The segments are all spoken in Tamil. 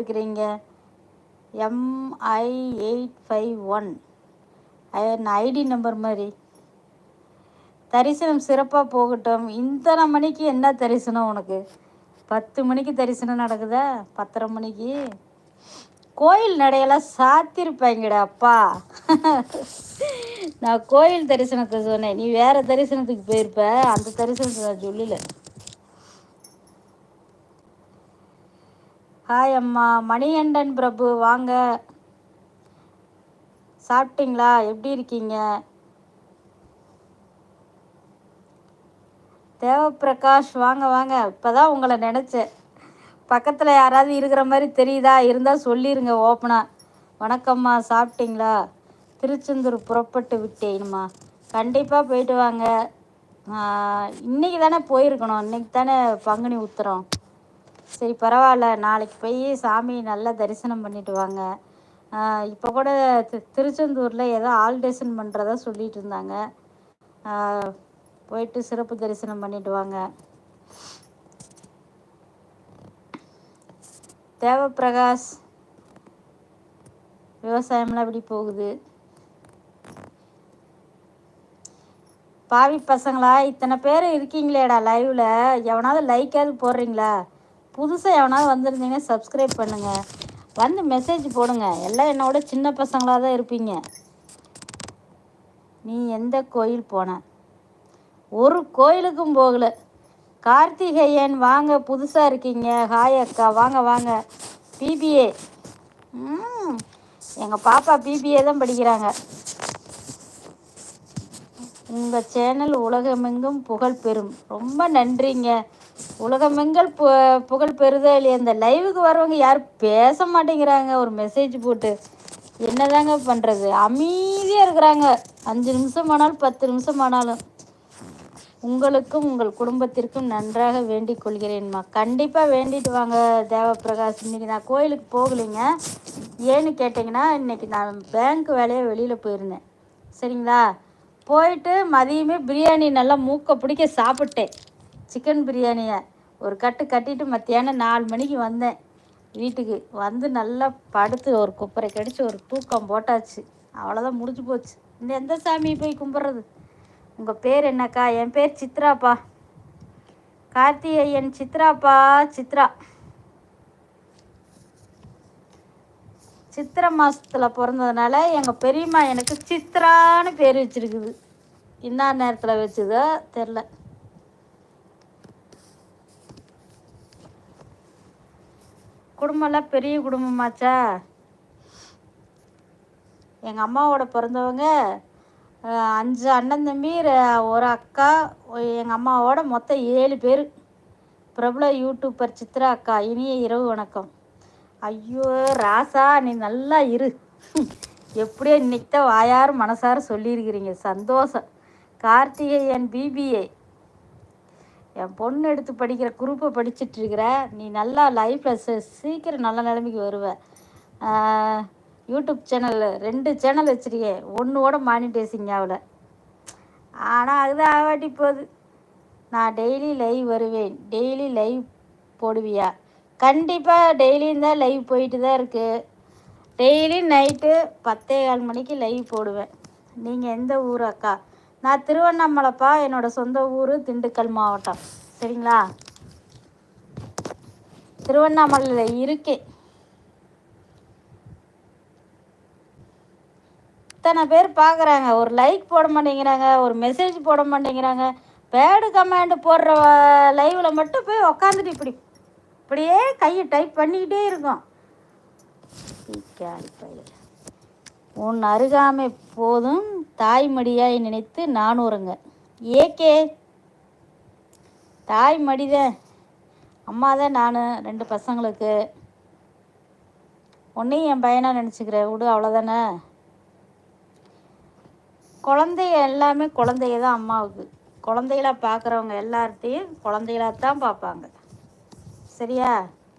இருக்கிறீங்க? MI eight five one ID number மாதிரி. தரிசனம் சிறப்பாக போகட்டும். இத்தனை மணிக்கு என்ன தரிசனம் உனக்கு? பத்து மணிக்கு தரிசனம் நடக்குதா? பத்தரை மணிக்கு? கோயில் நடையெல்லாம் சாத்திருப்பாங்கடா அப்பா. நான் கோயில் தரிசனத்தை சொன்னேன். நீ வேறு தரிசனத்துக்கு போயிருப்ப. அந்த தரிசனத்தை நான் சொல்லலை. ஹாய் அம்மா. மணிகண்டன் பிரபு வாங்க. சாப்பிட்டீங்களா? எப்படி இருக்கீங்க? தேவப்பிரகாஷ் வாங்க வாங்க. இப்போதான் உங்களை நினச்சேன். பக்கத்தில் யாராவது இருக்கிற மாதிரி தெரியுதா? இருந்தால் சொல்லிடுங்க ஓப்பனாக வணக்கம்மா. சாப்பிட்டீங்களா? திருச்செந்தூர் புறப்பட்டு விட்டேன்மா. கண்டிப்பாக போயிட்டு வாங்க. இன்றைக்கி தானே போயிருக்கணும். இன்றைக்கி தானே பங்குனி உத்திரம். சரி பரவாயில்ல. நாளைக்கு போய் சாமி நல்லா தரிசனம் பண்ணிட்டு வாங்க. இப்போ கூட திருச்செந்தூரில் ஏதோ ஆல்டேஷன் பண்ணுறதா சொல்லிட்டு இருந்தாங்க. போயிட்டு சிறப்பு தரிசனம் பண்ணிட்டு வாங்க. தேவப்பிரகாஷ் விவசாயம்லாம் இப்படி போகுது? பாவி பசங்களா இத்தனை பேர் இருக்கீங்களேடா லைவில் எவனாவது லைக்காவது போடுறீங்களா? புதுசாக எவனாவது வந்திருந்தீங்கன்னா சப்ஸ்கிரைப் பண்ணுங்கள் வந்து மெசேஜ் போடுங்க. எல்லாம் என்னோட சின்ன பசங்களாக தான் இருப்பீங்க. நீ எந்த கோயில் போன? ஒரு கோயிலுக்கும் போகல. கார்த்திகேயன் வாங்க புதுசாக இருக்கீங்க. ஹாய் அக்கா வாங்க வாங்க. பிபிஏ ம் எங்கள் பாப்பா பிபிஏ தான் படிக்கிறாங்க. உங்கள் சேனல் உலகமெங்கும் புகழ் பெறும். ரொம்ப நன்றிங்க. உலகமெங்கல் பு புகழ் பெறுதே இல்லையா. இந்த லைவுக்கு வரவங்க யாரும் பேச மாட்டேங்கிறாங்க. ஒரு மெசேஜ் போட்டு. என்னதாங்க பண்ணுறது அமைதியாக இருக்கிறாங்க. அஞ்சு நிமிஷம் ஆனாலும் பத்து நிமிஷம் ஆனாலும் உங்களுக்கும் உங்கள் குடும்பத்திற்கும் நன்றாக வேண்டிக் கொள்கிறேன்மா. கண்டிப்பாக வேண்டிட்டு வாங்க தேவப்பிரகாஷ் இன்றைக்கி நான் கோயிலுக்கு போகலைங்க. ஏன்னு கேட்டிங்கன்னா இன்றைக்கி நான் பேங்க் வேலையாக வெளியில் போயிருந்தேன். சரிங்களா? போயிட்டு மதியமே பிரியாணி நல்லா மூக்க பிடிக்க சாப்பிட்டேன். சிக்கன் பிரியாணியை ஒரு கட்டு கட்டிட்டு மத்தியானம் நாலு மணிக்கு வந்தேன். வீட்டுக்கு வந்து நல்லா படுத்து ஒரு குப்பரை கடிச்சு ஒரு தூக்கம் போட்டாச்சு. அவ்வளோதான் முடிஞ்சு போச்சு. இந்த எந்த சாமியை போய் கும்பிட்றது? உங்கள் பேர் என்னக்கா? என் பேர் சித்ராப்பா. கார்த்திகேயன் சித்ராப்பா சித்ரா. சித்திரை மாதத்தில் பிறந்ததுனால எங்கள் பெரியம்மா எனக்கு சித்திரான்னு பேர் வச்சுருக்குது. என்ன நேரத்தில் வச்சுதோ தெரில. குடும்பம்லாம் பெரிய குடும்பமாச்சா? எங்கள் அம்மாவோட பிறந்தவங்க அஞ்சு அண்ணன் தம்பி ஒரு அக்கா எங்கள் அம்மாவோட மொத்தம் ஏழு பேர். பிரபல யூடியூப்பர் சித்ரா அக்கா இனிய இரவு வணக்கம். ஐயோ ராசா நீ நல்லா இரு. எப்படியோ இன்னைக்கு தான் வாயார் மனசார சொல்லியிருக்கிறீங்க. சந்தோஷம். கார்த்திகேயன் பிபிஏ என் பொண்ணு எடுத்து படிக்கிற குரூப்பை படிச்சுட்ருக்கிற நீ நல்லா லைஃப்பில் சீக்கிரம் நல்ல நிலைமைக்கு வருவ. யூடியூப் சேனல் ரெண்டு சேனல் வச்சுருக்கேன். ஒன்றோட மானிட்டேசிங்க அவளை ஆனால் அதுதான் ஆவாட்டி போகுது. நான் டெய்லி லைவ் வருவேன். டெய்லி லைவ் போடுவியா? கண்டிப்பாக டெய்லியும் தான் லைவ் போயிட்டு தான் இருக்குது டெய்லி நைட்டு பத்தே கால் மணிக்கு லைவ் போடுவேன். நீங்கள் எந்த ஊர் அக்கா? நான் திருவண்ணாமலைப்பா என்னோடய சொந்த ஊர் திண்டுக்கல் மாவட்டம். சரிங்களா? திருவண்ணாமலையில் இருக்கேன் இத்தனை பேர் பார்க்குறாங்க ஒரு லைக் போட மாட்டேங்கிறாங்க ஒரு மெசேஜ் போட மாட்டேங்கிறாங்க. பேடு கமெண்ட் போடுற லைவில் மட்டும் போய் உக்காந்துட்டு இப்படி அப்படியே கையை டைப் பண்ணிக்கிட்டே இருக்கும். உன் அருகாமை போதும் தாய்மடியாய் நினைத்து நானூறுங்க ஏகே தாய் மடிதான் அம்மா தான் நான் ரெண்டு பசங்களுக்கு. ஒன்றையும் என் பையனாக நினச்சிக்கிறேன் விடு அவ்வளோதானே குழந்தைய எல்லாமே குழந்தைய தான் அம்மாவுக்கு. குழந்தைகளாக பார்க்குறவங்க எல்லார்ட்டையும் குழந்தைகளாக தான் பார்ப்பாங்க சரியா?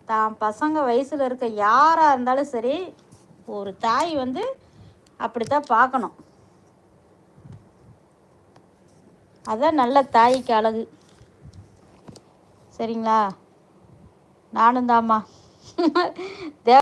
தான் பசங்க வயசில் இருக்க யாராக இருந்தாலும் சரி ஒரு தாய் வந்து அப்படித்தான் பார்க்கணும். அதான் நல்ல தாய்க்கு அழகு. சரிங்களா? நானும் தாம்மா.